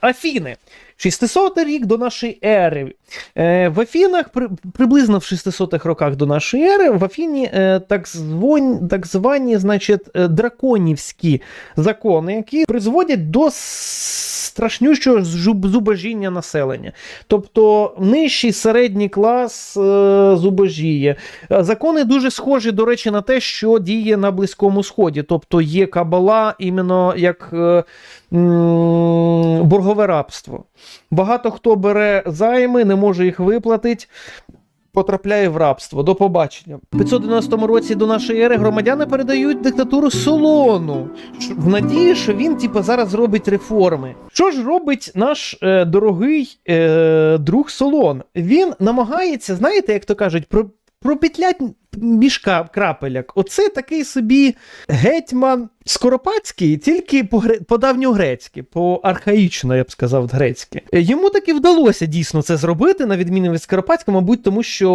Афіни. 600 рік до нашої ери. Е, в Афінах приблизно в 600-х роках до нашої ери в Афіні е, так, звані, так звані значить, е, драконівські закони, які призводять до страшнющого зуб- зубожіння населення. Тобто нижчий середній клас е, зубожіє. Е, Закони дуже схожі, до речі, на те, що діє на Близькому Сході. Тобто є кабала іменно як е, м, боргове рабство. Багато хто бере займи, не може їх виплатити. Потрапляє в рабство. До побачення. В 590 році до нашої ери громадяни передають диктатуру Солону в надії, що він типу, зараз зробить реформи. Що ж робить наш е, дорогий е, друг Солон? Він намагається, знаєте, як то кажуть, про, пропетлять мішка крапеляк. Оце такий собі гетьман Скоропадський, тільки по, по давньогрецьки, по архаїчно, я б сказав, грецьки. Йому таки вдалося дійсно це зробити, на відміну від Скоропадського, мабуть, тому що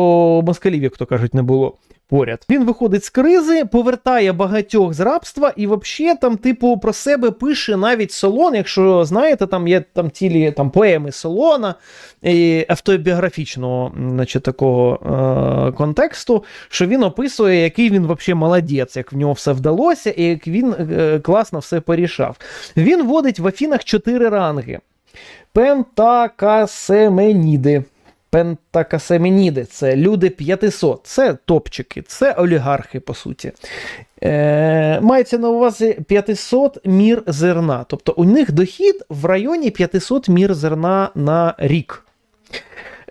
москалів, як то кажуть, не було. Поряд він виходить з кризи, повертає багатьох з рабства, і взагалі там, типу, про себе пише навіть Солон. Якщо знаєте, там є там цілі там поеми Солона і автобіографічного, значить, такого е- контексту, що він описує, який він взагалі молодець, як в нього все вдалося, і як він е, класно все порішав. Він вводить в Афінах чотири ранги: Пентакасеменіди. Пентакасеменіди це люди 500, це топчики, це олігархи, по суті. Е, мається на увазі 500 мір зерна. Тобто у них дохід в районі 500 мір зерна на рік.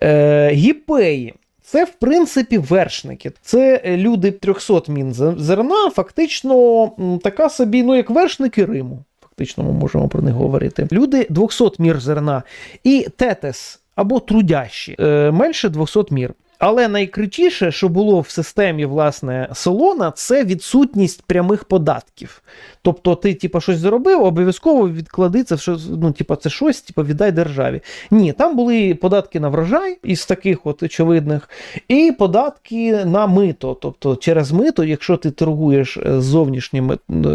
Е, гіпеї. Це, в принципі, вершники. Це е, люди 300 мін зерна, фактично така собі, ну, як вершники Риму. Фактично, ми можемо про них говорити. Люди 200 мір зерна. І тетес або трудящі е, менше 200 мір. Але найкрутіше, що було в системі власне Солона, це відсутність прямих податків. Тобто, ти, типа, щось заробив, обов'язково відклади це щось, ну, типа, це щось, типа, віддай державі. Ні, там були податки на врожай із таких от очевидних, і податки на мито. Тобто, через мито, якщо ти торгуєш е, зовнішніми е,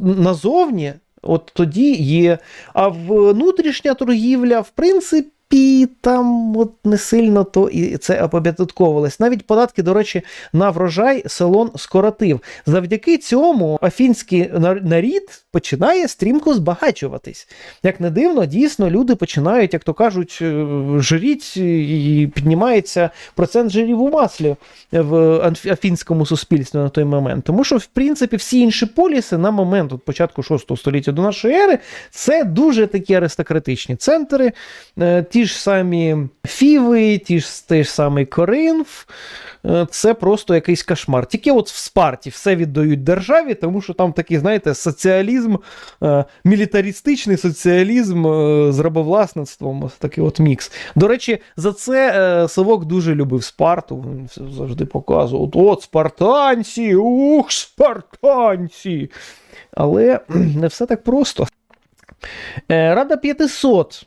назовні, от тоді є. А внутрішня торгівля, в принципі. Там от не сильно то і це опобятутковувалось. Навіть податки, до речі, на врожай селон скоротив. Завдяки цьому афінський нарід починає стрімко збагачуватись. Як не дивно, дійсно люди починають, як то кажуть, е, жиріть і піднімається процент жирів у маслі в афінському суспільстві на той момент. Тому що, в принципі, всі інші поліси на момент от початку 6 століття до нашої ери це дуже такі аристократичні центри. Е, Ті ж самі Фіви, ті ж той ж самий Коринф. Е, Це просто якийсь кошмар. Тільки от в Спарті все віддають державі, тому що там такий, знаєте, соціалізм, е, мілітаристичний соціалізм е, з рабовласництвом, такий от мікс. До речі, за це Савок дуже любив Спарту. Він завжди показував: от, спартанці, ух, спартанці. Але не все так просто. Рада 500.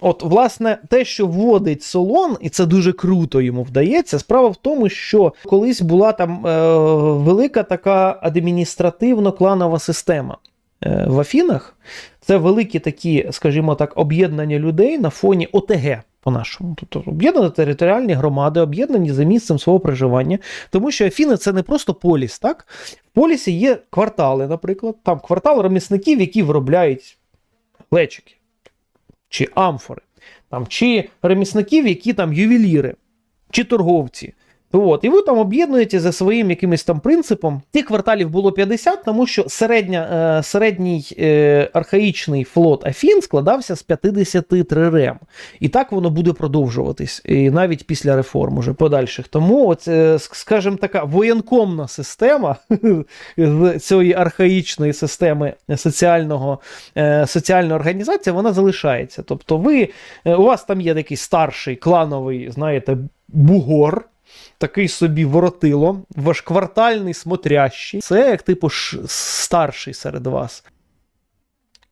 От, власне, те, що вводить Солон, і це дуже круто йому вдається. Справа в тому, що колись була там е, велика така адміністративно-кланова система е, в Афінах. Це великі такі, скажімо так, об'єднання людей на фоні ОТГ. По-нашому, тобто об'єднані територіальні громади, об'єднані за місцем свого проживання, тому що Афіни це не просто поліс, так? В полісі є квартали, наприклад, там квартал ремісників, які виробляють глечики чи амфори, там, чи ремісників, які там ювеліри, чи торговці. От, і ви там об'єднуєте за своїм якимось там принципом. Тих кварталів було 50, тому що середня, е, середній е, архаїчний флот Афін складався з 53 рем. І так воно буде продовжуватись, і навіть після реформ уже подальших. Тому, от, е, скажімо така, воєнкомна система цієї архаїчної системи соціального, соціальної організації, вона залишається. Тобто, ви, у вас там є такий старший клановий, знаєте, бугор. Такий собі воротило, ваш квартальний смотрящий. Це як типу ш- старший серед вас.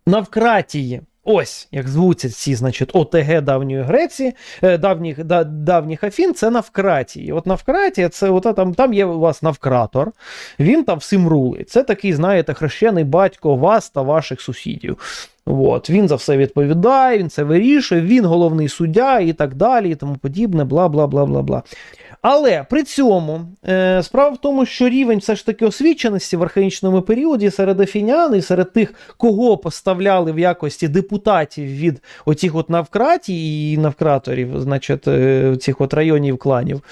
Навкратії. Ось як звуться ці, значить, ОТГ давньої Греції, е, давніх, да, давніх Афін, це Навкратії. От Навкратія, це от, там, там є у вас Навкратор, він там всім рулить. Це такий, знаєте, хрещений батько вас та ваших сусідів. От, він за все відповідає, він це вирішує, він головний суддя і так далі, і тому подібне, бла бла бла бла бла. Але при цьому е, справа в тому, що рівень все ж таки освіченості в архаїчному періоді серед афінян і серед тих, кого поставляли в якості депутатів від оцих от навкратій і навкраторів, значить, е, цих от районів кланів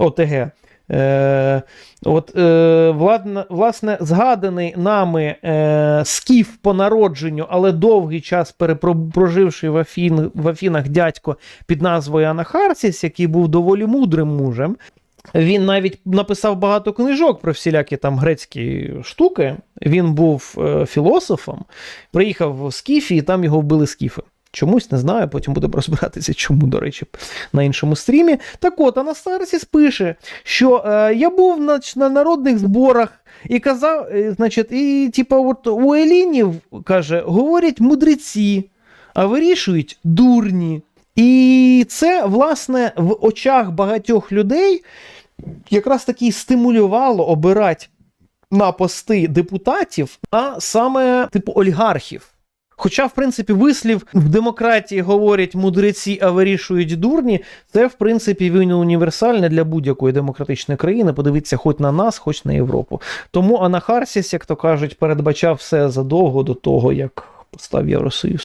ОТГ. Е, от, е, власне, згаданий нами е, скіф по народженню, але довгий час перепро- проживши в, Афін, в Афінах дядько під назвою Анахарсіс, який був доволі мудрим мужем. Він навіть написав багато книжок про всілякі там грецькі штуки. Він був е, філософом, приїхав в Скіфі, і там його вбили скіфи. Чомусь не знаю, потім будемо розбиратися, чому, до речі, на іншому стрімі. Так от, Анастасіс пише, що е, я був на, на народних зборах і казав, е, значить, і типа, от у Елінів каже, говорять мудреці, а вирішують дурні. І це, власне, в очах багатьох людей якраз таки стимулювало обирати на пости депутатів, а саме типу олігархів. Хоча, в принципі, вислів в демократії говорять мудреці, а вирішують дурні, це, в принципі, він універсальне для будь-якої демократичної країни. Подивіться хоч на нас, хоч на Європу. Тому Анахарсіс, як то кажуть, передбачав все задовго до того, як постав Євросоюз.